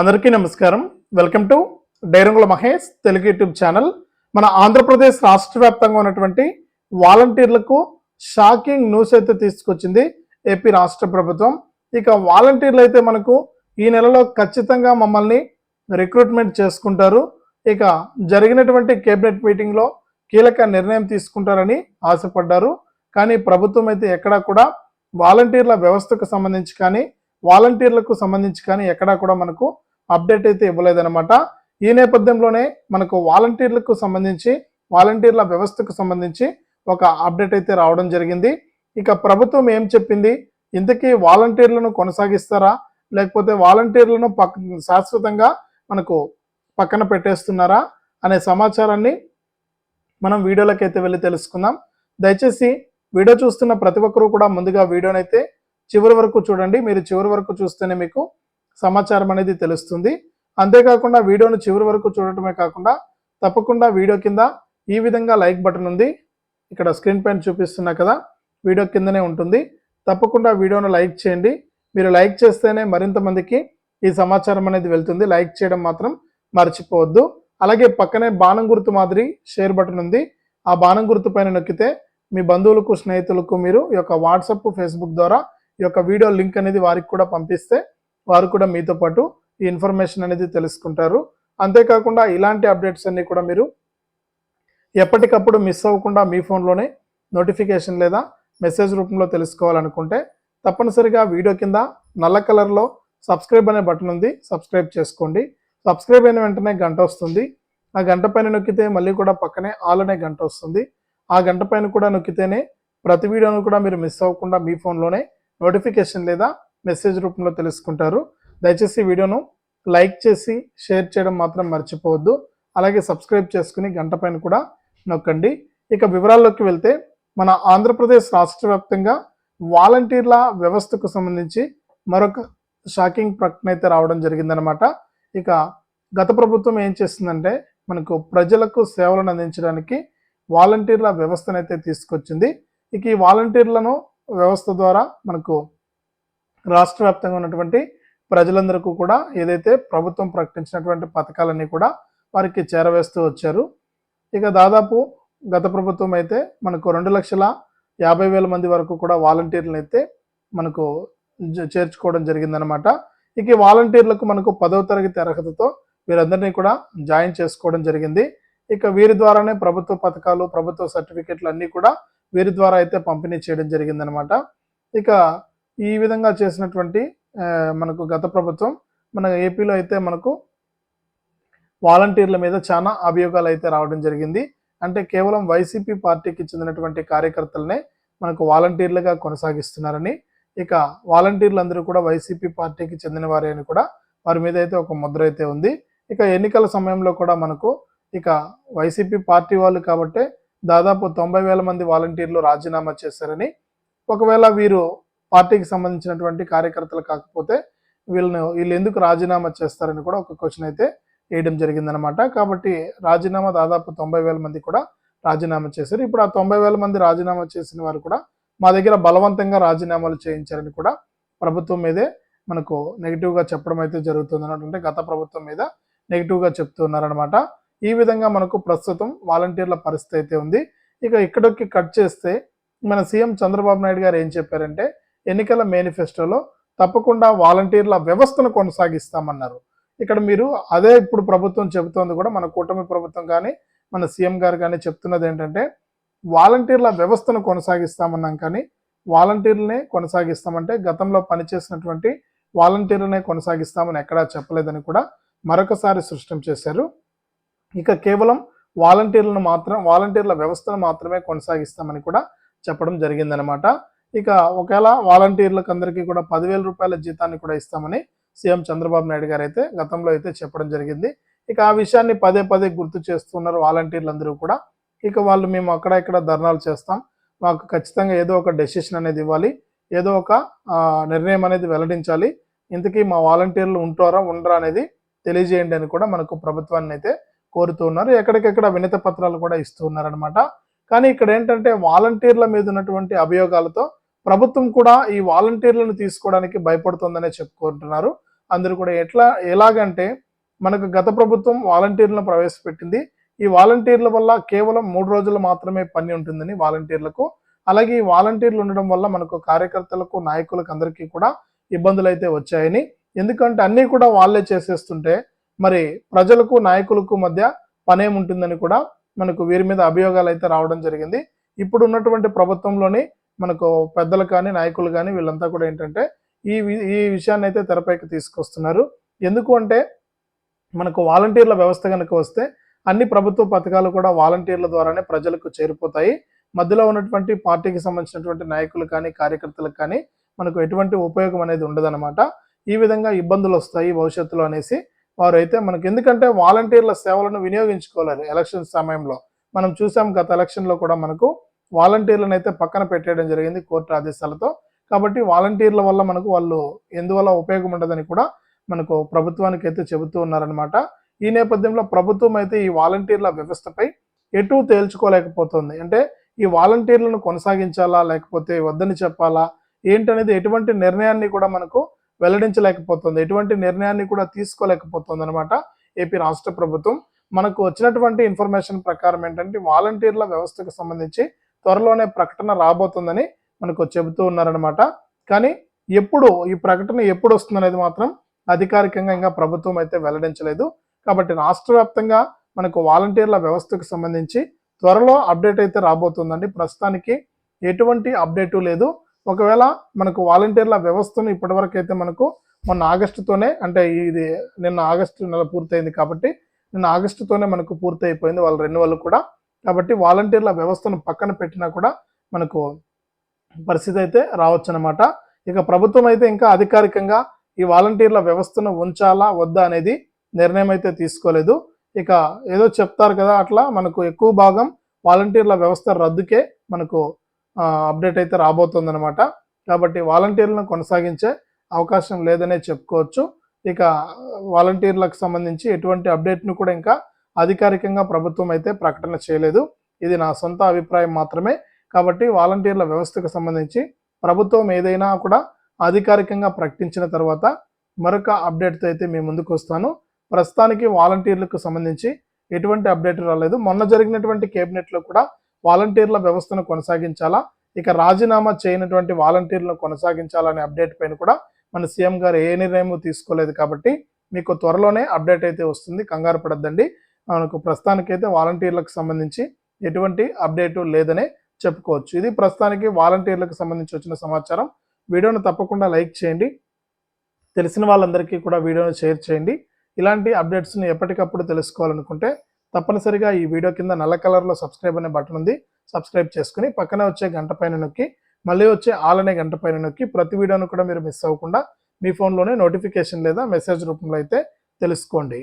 అందరికీ నమస్కారం. Welcome to డైరంగుల Mahesh Telugu YouTube channel. మన ఆంధ్రప్రదేశ్ రాష్ట్ర వ్యాప్తంగా ఉన్నటువంటి వాలంటీర్లకు షాకింగ్ న్యూస్ అయితే తీసుకొచ్చింది ఏపీ రాష్ట్ర ప్రభుత్వం. ఇక వాలంటీర్లు అయితే మనకు ఈ నెలలో ఖచ్చితంగా మమ్మల్ని రిక్రూట్మెంట్ చేసుకుంటారు. ఇక జరిగినటువంటి కేబినెట్ మీటింగ్లో కీలక నిర్ణయం తీసుకుంటారని ఆశపడ్డారు. కానీ ప్రభుత్వం అయితే ఎక్కడా కూడా వాలంటీర్ల వ్యవస్థకు సంబంధించి కానీ వాలంటీర్లకు సంబంధించి కానీ ఎక్కడా కూడా మనకు అప్డేట్ అయితే ఇవ్వలేదన్నమాట. ఈ నేపథ్యంలోనే మనకు వాలంటీర్లకు సంబంధించి వాలంటీర్ల వ్యవస్థకు సంబంధించి ఒక అప్డేట్ అయితే రావడం జరిగింది. ఇక ప్రభుత్వం ఏం చెప్పింది? ఇంతకీ వాలంటీర్లను కొనసాగిస్తారా? లేకపోతే వాలంటీర్లను పక్క శాశ్వతంగా మనకు పక్కన పెట్టేస్తున్నారా? అనే సమాచారాన్ని మనం వీడియోలకైతే వెళ్ళి తెలుసుకుందాం. దయచేసి వీడియో చూస్తున్న ప్రతి ఒక్కరూ కూడా ముందుగా వీడియోనైతే చివరి వరకు చూడండి. మీరు చివరి వరకు చూస్తేనే మీకు సమాచారం అనేది తెలుస్తుంది. అంతేకాకుండా వీడియోను చివరి వరకు చూడటమే కాకుండా తప్పకుండా వీడియో కింద ఈ విధంగా లైక్ బటన్ ఉంది. ఇక్కడ స్క్రీన్ పైన చూపిస్తున్నా కదా వీడియో కిందనే ఉంటుంది. తప్పకుండా వీడియోను లైక్ చేయండి. మీరు లైక్ చేస్తేనే మరింత మందికి ఈ సమాచారం అనేది వెళ్తుంది. లైక్ చేయడం మాత్రం మర్చిపోవద్దు. అలాగే పక్కనే బాణం గుర్తు మాదిరి షేర్ బటన్ ఉంది. ఆ బాణం గుర్తు పైన నొక్కితే మీ బంధువులకు స్నేహితులకు మీరు ఈ యొక్క వాట్సప్ ఫేస్బుక్ ద్వారా ఈ యొక్క వీడియో లింక్ అనేది వారికి కూడా పంపిస్తే వారు కూడా మీతో పాటు ఈ ఇన్ఫర్మేషన్ అనేది తెలుసుకుంటారు. అంతేకాకుండా ఇలాంటి అప్డేట్స్ అన్నీ కూడా మీరు ఎప్పటికప్పుడు మిస్ అవ్వకుండా మీ ఫోన్లోనే నోటిఫికేషన్ లేదా మెసేజ్ రూపంలో తెలుసుకోవాలనుకుంటే తప్పనిసరిగా వీడియో కింద నల్ల కలర్లో సబ్స్క్రైబ్ అనే బటన్ ఉంది సబ్స్క్రైబ్ చేసుకోండి. సబ్స్క్రైబ్ అయిన వెంటనే గంట వస్తుంది. ఆ గంట పైన నొక్కితే మళ్ళీ కూడా పక్కనే ఆల్ అనే గంట వస్తుంది. ఆ గంట పైన కూడా నొక్కితేనే ప్రతి వీడియోను కూడా మీరు మిస్ అవ్వకుండా మీ ఫోన్లోనే నోటిఫికేషన్ లేదా మెసేజ్ రూపంలో తెలుసుకుంటారు. దయచేసి వీడియోను లైక్ చేసి షేర్ చేయడం మాత్రం మర్చిపోవద్దు. అలాగే సబ్స్క్రైబ్ చేసుకుని గంట పైన కూడా నొక్కండి. ఇక వివరాల్లోకి వెళ్తే మన ఆంధ్రప్రదేశ్ రాష్ట్ర వ్యాప్తంగా వాలంటీర్ల వ్యవస్థకు సంబంధించి మరొక షాకింగ్ ప్రకటన అయితే రావడం జరిగిందనమాట ఇక గత ప్రభుత్వం ఏం చేస్తుందంటే మనకు ప్రజలకు సేవలను అందించడానికి వాలంటీర్ల వ్యవస్థనైతే తీసుకొచ్చింది. ఇక ఈ వాలంటీర్లను వ్యవస్థ ద్వారా మనకు రాష్ట్ర వ్యాప్తంగా ఉన్నటువంటి ప్రజలందరికీ కూడా ఏదైతే ప్రభుత్వం ప్రకటించినటువంటి పథకాలన్నీ కూడా వారికి చేరవేస్తూ వచ్చారు. ఇక దాదాపు గత ప్రభుత్వం అయితే మనకు రెండు లక్షల యాభై వేల మంది వరకు కూడా వాలంటీర్లను అయితే మనకు చేర్చుకోవడం జరిగిందనమాట ఇక ఈ వాలంటీర్లకు మనకు పదవ తరగతి అర్హతతో వీరందరినీ కూడా జాయిన్ చేసుకోవడం జరిగింది. ఇక వీరి ద్వారానే ప్రభుత్వ పథకాలు ప్రభుత్వ సర్టిఫికెట్లు అన్నీ కూడా వీరి ద్వారా అయితే పంపిణీ చేయడం జరిగిందనమాట. ఇక ఈ విధంగా చేసినటువంటి మనకు గత ప్రభుత్వం మన ఏపీలో అయితే మనకు వాలంటీర్ల మీద చాలా అభియోగాలు అయితే రావడం జరిగింది. అంటే కేవలం వైసీపీ పార్టీకి చెందినటువంటి కార్యకర్తలనే మనకు వాలంటీర్లుగా కొనసాగిస్తున్నారని ఇక వాలంటీర్లు అందరూ కూడా వైసీపీ పార్టీకి చెందిన వారే అని కూడా వారి మీద అయితే ఒక ముద్ర అయితే ఉంది. ఇక ఎన్నికల సమయంలో కూడా మనకు ఇక వైసీపీ పార్టీ వాళ్ళు కాబట్టే దాదాపు తొంభై వేల మంది వాలంటీర్లు రాజీనామా చేశారని ఒకవేళ వీరు పార్టీకి సంబంధించినటువంటి కార్యకర్తలు కాకపోతే వీళ్ళని వీళ్ళు ఎందుకు రాజీనామా చేస్తారని కూడా ఒక క్వశ్చన్ అయితే వేయడం జరిగిందనమాట కాబట్టి రాజీనామా దాదాపు తొంభై వేల మంది కూడా రాజీనామా చేశారు. ఇప్పుడు ఆ తొంభై వేల మంది రాజీనామా చేసిన వారు కూడా మా దగ్గర బలవంతంగా రాజీనామాలు చేయించారని కూడా ప్రభుత్వం మీదే మనకు నెగిటివ్గా చెప్పడం అయితే జరుగుతుంది అంటే గత ప్రభుత్వం మీద నెగిటివ్గా చెప్తున్నారనమాట ఈ విధంగా మనకు ప్రస్తుతం వాలంటీర్ల పరిస్థితి అయితే ఉంది. ఇక ఇక్కడికి కట్ చేస్తే మన సీఎం చంద్రబాబు నాయుడు గారు ఏం చెప్పారంటే ఎన్నికల మేనిఫెస్టోలో తప్పకుండా వాలంటీర్ల వ్యవస్థను కొనసాగిస్తామన్నారు. ఇక్కడ మీరు అదే ఇప్పుడు ప్రభుత్వం చెబుతోంది కూడా మన కూటమి ప్రభుత్వం కానీ మన సీఎం గారు కానీ చెప్తున్నది ఏంటంటే వాలంటీర్ల వ్యవస్థను కొనసాగిస్తామన్నాం కానీ వాలంటీర్లనే కొనసాగిస్తామంటే గతంలో పనిచేసినటువంటి వాలంటీర్లనే కొనసాగిస్తామని ఎక్కడా చెప్పలేదని కూడా మరొకసారి సృష్టం చేశారు. ఇక కేవలం వాలంటీర్లను మాత్రం వాలంటీర్ల వ్యవస్థను మాత్రమే కొనసాగిస్తామని కూడా చెప్పడం జరిగిందనమాట ఇక ఒకవేళ వాలంటీర్లకు అందరికీ కూడా పదివేల రూపాయల జీతాన్ని కూడా ఇస్తామని సీఎం చంద్రబాబు నాయుడు గారు అయితే గతంలో అయితే చెప్పడం జరిగింది. ఇక ఆ విషయాన్ని పదే పదే గుర్తు చేస్తున్నారు వాలంటీర్లందరూ కూడా. ఇక వాళ్ళు మేము అక్కడ ఇక్కడ ధర్నాలు చేస్తాం. మాకు ఖచ్చితంగా ఏదో ఒక డెసిషన్ అనేది ఇవ్వాలి. ఏదో ఒక నిర్ణయం అనేది వెల్లడించాలి. ఇంతకీ మా వాలంటీర్లు ఉంటారా ఉండరా అనేది తెలియజేయండి అని కూడా మనకు ప్రభుత్వాన్ని అయితే కోరుతూ ఉన్నారు. ఎక్కడికెక్కడ వినతి పత్రాలు కూడా ఇస్తూ ఉన్నారనమాట కానీ ఇక్కడ ఏంటంటే వాలంటీర్ల మీద ఉన్నటువంటి అభియోగాలతో ప్రభుత్వం కూడా ఈ వాలంటీర్లను తీసుకోవడానికి భయపడుతుందనే చెప్పుకుంటున్నారు. అందరూ కూడా ఎట్లా ఎలాగంటే మనకు గత ప్రభుత్వం వాలంటీర్లను ప్రవేశపెట్టింది. ఈ వాలంటీర్ల వల్ల కేవలం మూడు రోజులు మాత్రమే పని ఉంటుందని వాలంటీర్లకు. అలాగే ఈ వాలంటీర్లు ఉండడం వల్ల మనకు కార్యకర్తలకు నాయకులకు అందరికీ కూడా ఇబ్బందులు అయితే వచ్చాయని. ఎందుకంటే అన్నీ కూడా వాళ్ళే చేసేస్తుంటే మరి ప్రజలకు నాయకులకు మధ్య పనేముంటుందని కూడా మనకు వీరి మీద అభియోగాలు అయితే రావడం జరిగింది. ఇప్పుడు ఉన్నటువంటి ప్రభుత్వంలోని మనకు పెద్దలు కానీ నాయకులు కానీ వీళ్ళంతా కూడా ఏంటంటే ఈ వి- ఈ విషయాన్ని అయితే తెరపైకి తీసుకొస్తున్నారు. ఎందుకు అంటే మనకు వాలంటీర్ల వ్యవస్థ కనుక వస్తే అన్ని ప్రభుత్వ పథకాలు కూడా వాలంటీర్ల ద్వారానే ప్రజలకు చేరిపోతాయి. మధ్యలో ఉన్నటువంటి పార్టీకి సంబంధించినటువంటి నాయకులు కానీ కార్యకర్తలకు కానీ మనకు ఎటువంటి ఉపయోగం అనేది ఉండదన్నమాట. ఈ విధంగా ఇబ్బందులు వస్తాయి భవిష్యత్తులో అనేసి. వారు అయితే మనకు ఎందుకంటే వాలంటీర్ల సేవలను వినియోగించుకోవాలి ఎలక్షన్ సమయంలో. మనం చూసాం గత ఎలక్షన్లో కూడా మనకు వాలంటీర్లను అయితే పక్కన పెట్టేయడం జరిగింది కోర్టు ఆదేశాలతో. కాబట్టి వాలంటీర్ల వల్ల మనకు వాళ్ళు ఎందువల్ల ఉపయోగం ఉండదని కూడా మనకు ప్రభుత్వానికి అయితే చెబుతూ ఉన్నారనమాట ఈ నేపథ్యంలో ప్రభుత్వం అయితే ఈ వాలంటీర్ల వ్యవస్థపై ఎటు తేల్చుకోలేకపోతుంది. అంటే ఈ వాలంటీర్లను కొనసాగించాలా లేకపోతే వద్దని చెప్పాలా ఏంటనేది ఎటువంటి నిర్ణయాన్ని కూడా మనకు వెల్లడించలేకపోతుంది. ఎటువంటి నిర్ణయాన్ని కూడా తీసుకోలేకపోతుంది అనమాట ఏపీ రాష్ట్ర ప్రభుత్వం. మనకు వచ్చినటువంటి ఇన్ఫర్మేషన్ ప్రకారం ఏంటంటే వాలంటీర్ల వ్యవస్థకు సంబంధించి త్వరలోనే ప్రకటన రాబోతుందని మనకు చెబుతూ ఉన్నారనమాట కానీ ఎప్పుడు ఈ ప్రకటన ఎప్పుడు వస్తుందనేది మాత్రం అధికారికంగా ఇంకా ప్రభుత్వం అయితే వెల్లడించలేదు. కాబట్టి రాష్ట్ర వ్యాప్తంగా మనకు వాలంటీర్ల వ్యవస్థకు సంబంధించి త్వరలో అప్డేట్ అయితే రాబోతుందండి. ప్రస్తుతానికి ఎటువంటి అప్డేటు లేదు. ఒకవేళ మనకు వాలంటీర్ల వ్యవస్థను ఇప్పటివరకు అయితే మనకు మొన్న ఆగస్టుతోనే అంటే ఇది నిన్న ఆగస్టు నెల పూర్తయింది కాబట్టి నిన్న ఆగస్టుతోనే మనకు పూర్తి అయిపోయింది వాళ్ళ రెన్యువల్ కూడా. కాబట్టి వాలంటీర్ల వ్యవస్థను పక్కన పెట్టినా కూడా మనకు పరిస్థితి అయితే రావచ్చు అనమాట ఇక ప్రభుత్వం అయితే ఇంకా అధికారికంగా ఈ వాలంటీర్ల వ్యవస్థను ఉంచాలా వద్దా అనేది నిర్ణయం అయితే తీసుకోలేదు. ఇక ఏదో చెప్తారు కదా అట్లా మనకు ఎక్కువ భాగం వాలంటీర్ల వ్యవస్థ రద్దుకే మనకు అప్డేట్ అయితే రాబోతుందన్నమాట. కాబట్టి వాలంటీర్లను కొనసాగించే అవకాశం లేదనే చెప్పుకోవచ్చు. ఇక వాలంటీర్లకు సంబంధించి ఎటువంటి అప్డేట్ను కూడా ఇంకా అధికారికంగా ప్రభుత్వం అయితే ప్రకటన చేయలేదు. ఇది నా సొంత అభిప్రాయం మాత్రమే. కాబట్టి వాలంటీర్ల వ్యవస్థకు సంబంధించి ప్రభుత్వం ఏదైనా కూడా అధికారికంగా ప్రకటించిన తర్వాత మరొక అప్డేట్తో అయితే మీ ముందుకు వస్తాను. ప్రస్తుతానికి వాలంటీర్లకు సంబంధించి ఎటువంటి అప్డేట్ రాలేదు. మొన్న జరిగినటువంటి కేబినెట్లో కూడా వాలంటీర్ల వ్యవస్థను కొనసాగించాలా? ఇక రాజీనామా చేయనటువంటి వాలంటీర్లను కొనసాగించాలనే అప్డేట్ పైన కూడా మన సీఎం గారు ఏ నిర్ణయం తీసుకోలేదు కాబట్టి మీకు త్వరలోనే అప్డేట్ అయితే వస్తుంది. కంగారు పడద్దండి. మనకు ప్రస్తుతానికైతే వాలంటీర్లకు సంబంధించి ఎటువంటి అప్డేటు లేదనే చెప్పుకోవచ్చు. ఇది ప్రస్తుతానికి వాలంటీర్లకు సంబంధించి వచ్చిన సమాచారం. వీడియోను తప్పకుండా లైక్ చేయండి. తెలిసిన వాళ్ళందరికీ కూడా వీడియోను షేర్ చేయండి. ఇలాంటి అప్డేట్స్ని ఎప్పటికప్పుడు తెలుసుకోవాలనుకుంటే తప్పనిసరిగా ఈ వీడియో కింద నల్ల కలర్లో సబ్స్క్రైబ్ అనే బటన్ ఉంది. సబ్స్క్రైబ్ చేసుకుని పక్కనే వచ్చే గంట పైన నొక్కి మళ్ళీ వచ్చే ఆల్ అనే గంట పైన నొక్కి ప్రతి వీడియోను కూడా మీరు మిస్ అవ్వకుండా మీ ఫోన్లోనే నోటిఫికేషన్ లేదా మెసేజ్ రూపంలో అయితే తెలుసుకోండి.